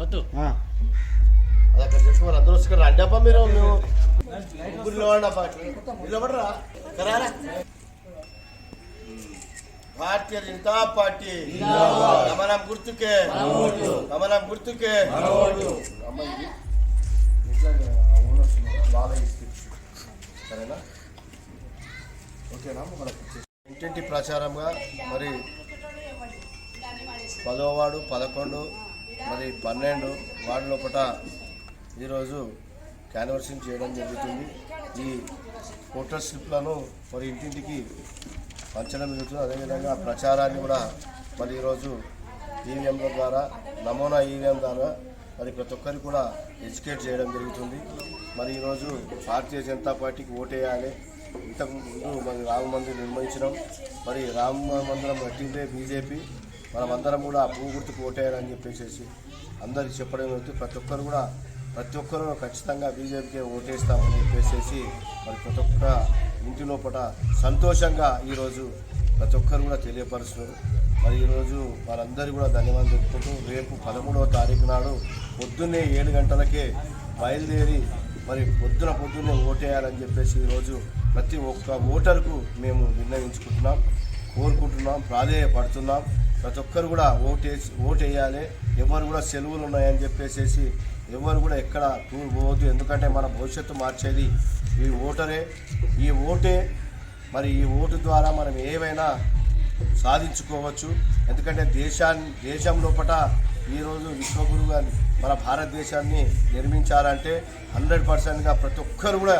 వద్దు. అది అక్కడ చేసుకోవాలి అందరూ వస్తారు రండి అప్ప మీరు మేము ముగ్గురు నిలబడండి అప్ప నిలబడరా? కరారా? భారతీయ జనతా పార్టీ. కమలం గుర్తుకే. కమలం గుర్తుకే. అమ్మ ఇది. ఇంటింటి ప్రచారంగా మరి పదో వార్డు పదకొండు మరి పన్నెండు వార్డు లోపల ఈరోజు క్యాన్వర్సింగ్ చేయడం జరుగుతుంది. ఈ ఓటర్ స్లిప్లను మరి ఇంటింటికి పంచడం జరుగుతుంది. అదేవిధంగా ప్రచారాన్ని కూడా మరి ఈరోజు ఈవీఎంల ద్వారా నమూనా ఈవీఎం ద్వారా మరి ప్రతి ఒక్కరికి కూడా ఎడ్యుకేట్ చేయడం జరుగుతుంది. మరి ఈరోజు భారతీయ జనతా పార్టీకి ఓటేయాలి. ఇంతకు ముందు మరి రామ మందిరం నిర్మించడం మరి రామ మందిరం కట్టిందే బీజేపీ. మనమందరం కూడా పువ్వు గుర్తుకు ఓటేయాలని చెప్పేసి అందరికి చెప్పడం జరుగుతుంది. ప్రతి ఒక్కరు కూడా ప్రతి ఒక్కరూ ఖచ్చితంగా బీజేపీకి ఓటేస్తామని చెప్పేసి మరి ప్రతి ఒక్క ఇంటి లోపల సంతోషంగా ఈరోజు ప్రతి ఒక్కరు కూడా తెలియపరుస్తున్నారు. మరి ఈరోజు వారందరూ కూడా ధన్యవాదాలు చెప్పుకుంటూ రేపు పదమూడవ తారీఖు నాడు పొద్దున్నే ఏడు గంటలకే బయలుదేరి మరి పొద్దున పొద్దున్నే ఓటేయాలని చెప్పేసి ఈరోజు ప్రతి ఒక్క ఓటర్కు మేము నిర్ణయించుకుంటున్నాం కోరుకుంటున్నాం ప్రాధేయపడుతున్నాం. ప్రతి ఒక్కరు కూడా ఓటేసి ఓటేయాలి. ఎవరు కూడా సెలవులు ఉన్నాయని చెప్పేసి ఎవరు కూడా ఎక్కడ టూర్ పోవద్దు ఎందుకంటే మన భవిష్యత్తు మార్చేది ఈ ఓటరే. ఈ ఓటే మరి ఈ ఓటు ద్వారా మనం ఏవైనా సాధించుకోవచ్చు. ఎందుకంటే దేశాన్ని దేశం లోపల ఈరోజు విశ్వగురు గారు మన భారతదేశాన్ని నిర్మించాలంటే హండ్రెడ్ పర్సెంట్గా ప్రతి ఒక్కరు కూడా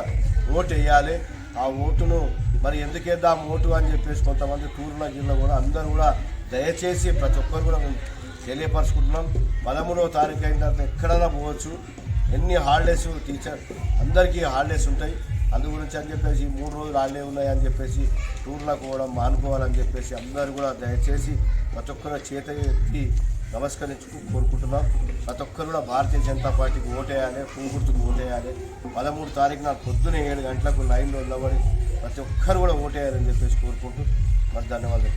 ఓటు వేయాలి. ఆ ఓటును మరి ఎందుకేద్దాం ఓటు అని చెప్పేసి కొంతమంది టూర్ల జిల్లా కూడా అందరూ కూడా దయచేసి ప్రతి ఒక్కరు కూడా మేము తెలియపరచుకుంటున్నాం. పదమూడవ తారీఖు అయిన తర్వాత ఎక్కడైనా పోవచ్చు. ఎన్ని హాలిడేస్ టీచర్ అందరికీ హాలిడేస్ ఉంటాయి. అందు గురించి అని చెప్పేసి మూడు రోజులు హాలిడే ఉన్నాయి అని చెప్పేసి టూర్లకు పోవడం మానుకోవాలని చెప్పేసి అందరూ కూడా దయచేసి ప్రతి ఒక్కరు చేత ఎత్తి నమస్కరించుకు కోరుకుంటున్నాం. ప్రతి ఒక్కరు కూడా భారతీయ జనతా పార్టీకి ఓటేయాలి పువ్వు గుర్తుకు ఓటేయాలి. పదమూడు తారీఖున పొద్దున ఏడు గంటలకు లైన్లో నిలబడి ప్రతి ఒక్కరు కూడా ఓటేయాలని చెప్పేసి కోరుకుంటూ మరి ధన్యవాదాలు